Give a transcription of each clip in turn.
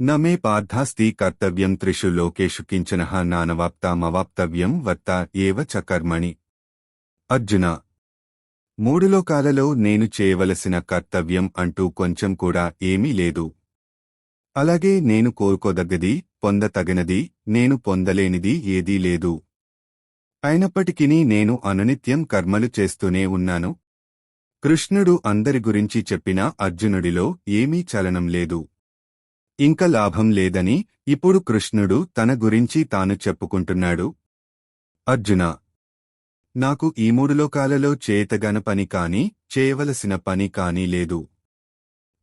నమే పార్థాస్తి కర్తవ్యం త్రిషు లోకేషు కించన నానవాప్తామవాప్తవ్యం వర్త ఏవ చ కర్మణి. అర్జున మూడు లోకాలలో నేను చేయవలసిన కర్తవ్యం అంటూ కొంచెం కూడా ఏమీ లేదు. అలాగే నేను కోరుకోదగ్గది పొందతగినది నేను పొందలేనిది ఏదీ లేదు. అయినప్పటికీ నేను అనునిత్యం కర్మలు చేస్తూనే ఉన్నాను. కృష్ణుడు అందరి గురించి చెప్పిన అర్జునుడిలో ఏమీ చలనం లేదు. ఇంక లాభం లేదని ఇప్పుడు కృష్ణుడు తన గురించి తాను చెప్పుకుంటున్నాడు. అర్జున నాకు ఈ మూడు లోకాలలో చేతగన పని కాని చేయవలసిన పని కాని లేదు.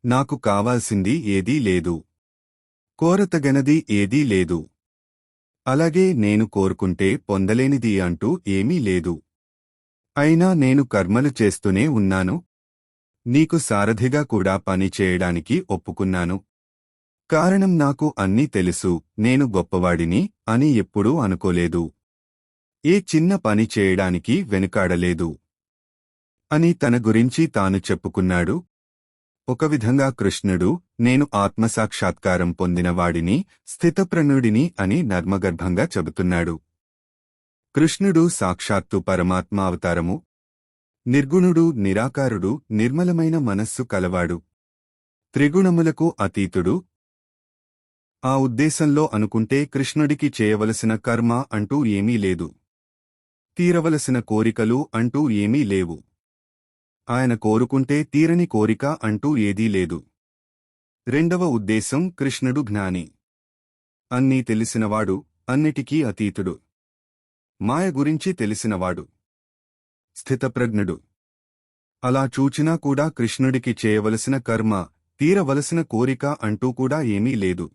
నాకు కావాల్సింది ఏదీ లేదు. కోరతగనది ఏదీ లేదు. అలాగే నేను కోరుకుంటే పొందలేనిది అంటూ ఏమీ లేదు. అయినా నేను కర్మలు చేస్తూనే ఉన్నాను. నీకు సారథిగా కూడా పని చేయడానికి ఒప్పుకున్నాను. కారణం నాకు అన్నీ తెలుసు నేను గొప్పవాడిని అని ఎప్పుడూ అనుకోలేదు. ఏ చిన్న పని చేయడానికి వెనుకాడలేదు. అని తన గురించి తాను చెప్పుకున్నాడు. ఒక విధంగా కృష్ణుడు నేను ఆత్మసాక్షాత్కారం పొందినవాడిని స్థితప్రణుడిని అని నర్మగర్భంగా చెబుతున్నాడు. కృష్ణుడు సాక్షాత్తు పరమాత్మ అవతారము నిర్గుణుడు నిరాకారుడు నిర్మలమైన మనస్సు కలవాడు. త్రిగుణములకు అతీతుడు ఆ ఉద్దేశంలో అనుకుంటే కృష్ణుడికి చేయవలసిన కర్మ అంటూ ఏమీ లేదు. తీరవలసిన కోరికలు అంటూ ఏమీ లేవు. ఆయన కోరుకుంటే తీరని కోరిక అంటూ ఏదీ లేదు. రెండవ ఉద్దేశం కృష్ణుడు జ్ఞాని. అన్నీ తెలిసినవాడు అన్నిటికీ అతీతుడు. మాయ గురించి తెలిసినవాడు. స్థితప్రజ్ఞుడు. అలా చూచినా కూడా కృష్ణుడికి చేయవలసిన కర్మ తీరవలసిన కోరిక అంటూ కూడా ఏమీ లేదు.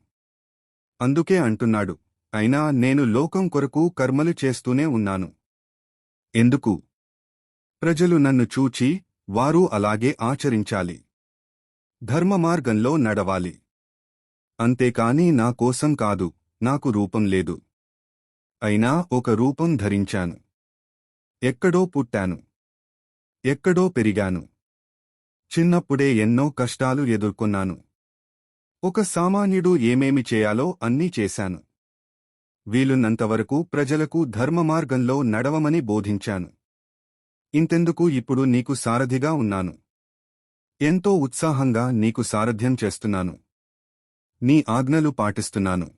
అందుకే అంటున్నాడు అయినా నేను లోకం కొరకు కర్మలు చేస్తూనే ఉన్నాను. ఎందుకు? ప్రజలు నన్ను చూచి వారు అలాగే ఆచరించాలి. ధర్మ మార్గంలో నడవాలి. అంతేకాని నా కోసం కాదు నాకు రూపం లేదు. అయినా ఒక రూపం ధరించాను. ఎక్కడో పుట్టాను. ఎక్కడో పెరిగాను. చిన్నప్పుడే ఎన్నో కష్టాలు ఎదుర్కొన్నాను. ఒక సామాన్యుడు ఏమేమి చేయాలో అన్నీ చేశాను. వీలున్నంతవరకు ప్రజలకు ధర్మమార్గంలో నడవమని బోధించాను. ఇంతెందుకు ఇప్పుడు నీకు సారథిగా ఉన్నాను. ఎంతో ఉత్సాహంగా నీకు సారథ్యం చేస్తున్నాను. నీ ఆజ్ఞలు పాటిస్తున్నాను.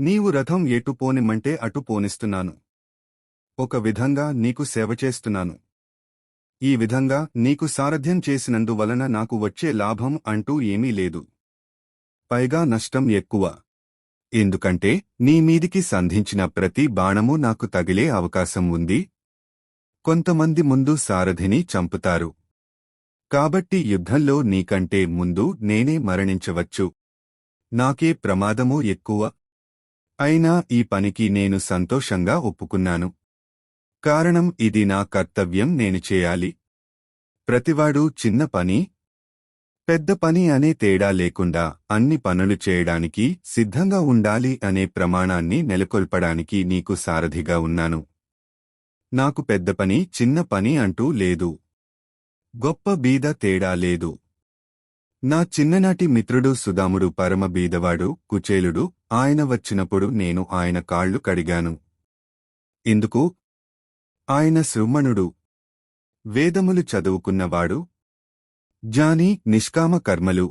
నీవు రథం ఎటు పోనిమ్మంటే అటు పోనిస్తున్నాను. ఒక విధంగా నీకు సేవ చేస్తున్నాను. ఈ విధంగా నీకు సారథ్యం చేసినందువలన నాకు వచ్చే లాభం అంటూ ఏమీ లేదు. పైగా నష్టం ఎక్కువ. ఎందుకంటే నీ మీదికి సంధించిన ప్రతి బాణము నాకు తగిలే అవకాశం ఉంది. కొంతమంది ముందు సారథిని చంపుతారు. కాబట్టి యుద్ధంలో నీకంటే ముందు నేనే మరణించవచ్చు. నాకే ప్రమాదమూ ఎక్కువ. అయినా ఈ పనికి నేను సంతోషంగా ఒప్పుకున్నాను. కారణం ఇది నా కర్తవ్యం నేను చేయాలి. ప్రతివాడు చిన్న పని పెద్ద పని అనే తేడా లేకుండా అన్ని పనులు చేయడానికి సిద్ధంగా ఉండాలి అనే ప్రమాణాన్ని నెలకొల్పడానికి నీకు సారథిగా ఉన్నాను. నాకు పెద్ద పని చిన్న పని అంటూ లేదు. గొప్ప బీద తేడా లేదు. నా చిన్ననాటి మిత్రుడు సుదాముడు పరమ బీదవాడు కుచేలుడు ఆయన వచ్చినప్పుడు నేను ఆయన కాళ్ళు కడిగాను. ఎందుకు ఆయన శృమణుడు వేదములు చదువుకున్నవాడు జాని నిష్కామ కర్మలు.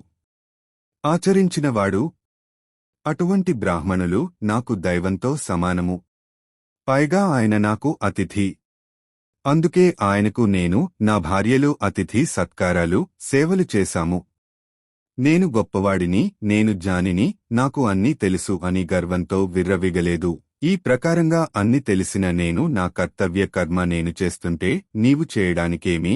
ఆచరించినవాడు. అటువంటి బ్రాహ్మణులు నాకు దైవంతో సమానము. పైగా ఆయన నాకు అతిథి. అందుకే ఆయనకు నేను నా భార్యలు అతిథి సత్కారాలు సేవలు చేశాము. నేను గొప్పవాడిని నేను జానిని నాకు అన్నీ తెలుసు అని గర్వంతో విర్రవిగలేదు. ఈ ప్రకారంగా అన్ని తెలిసిన నేను నా కర్తవ్య కర్మ నేను చేస్తుంటే నీవు చేయడానికేమీ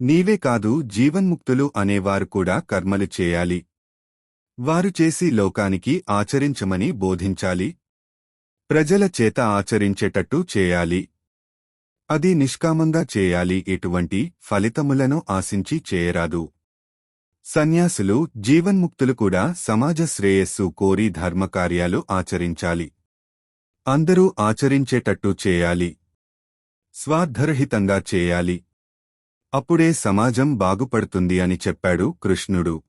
నీవే కాదు జీవన్ముక్తులు అనేవారు కూడా కర్మలు చేయాలి. వారు చేసి లోకానికి ఆచరించమని బోధించాలి. ప్రజల చేత ఆచరించేటట్టు చేయాలి. అది నిష్కామంగా చేయాలి. ఎటువంటి ఫలితములను ఆశించి చేయరాదు. సన్యాసులు జీవన్ముక్తులు కూడా సమాజ శ్రేయస్సు కోరి ధర్మకార్యాలు ఆచరించాలి. అందరూ ఆచరించేటట్టు చేయాలి. స్వార్థరహితంగా చేయాలి. అప్పుడే సమాజం బాగుపడుతుంది అని చెప్పాడు కృష్ణుడు.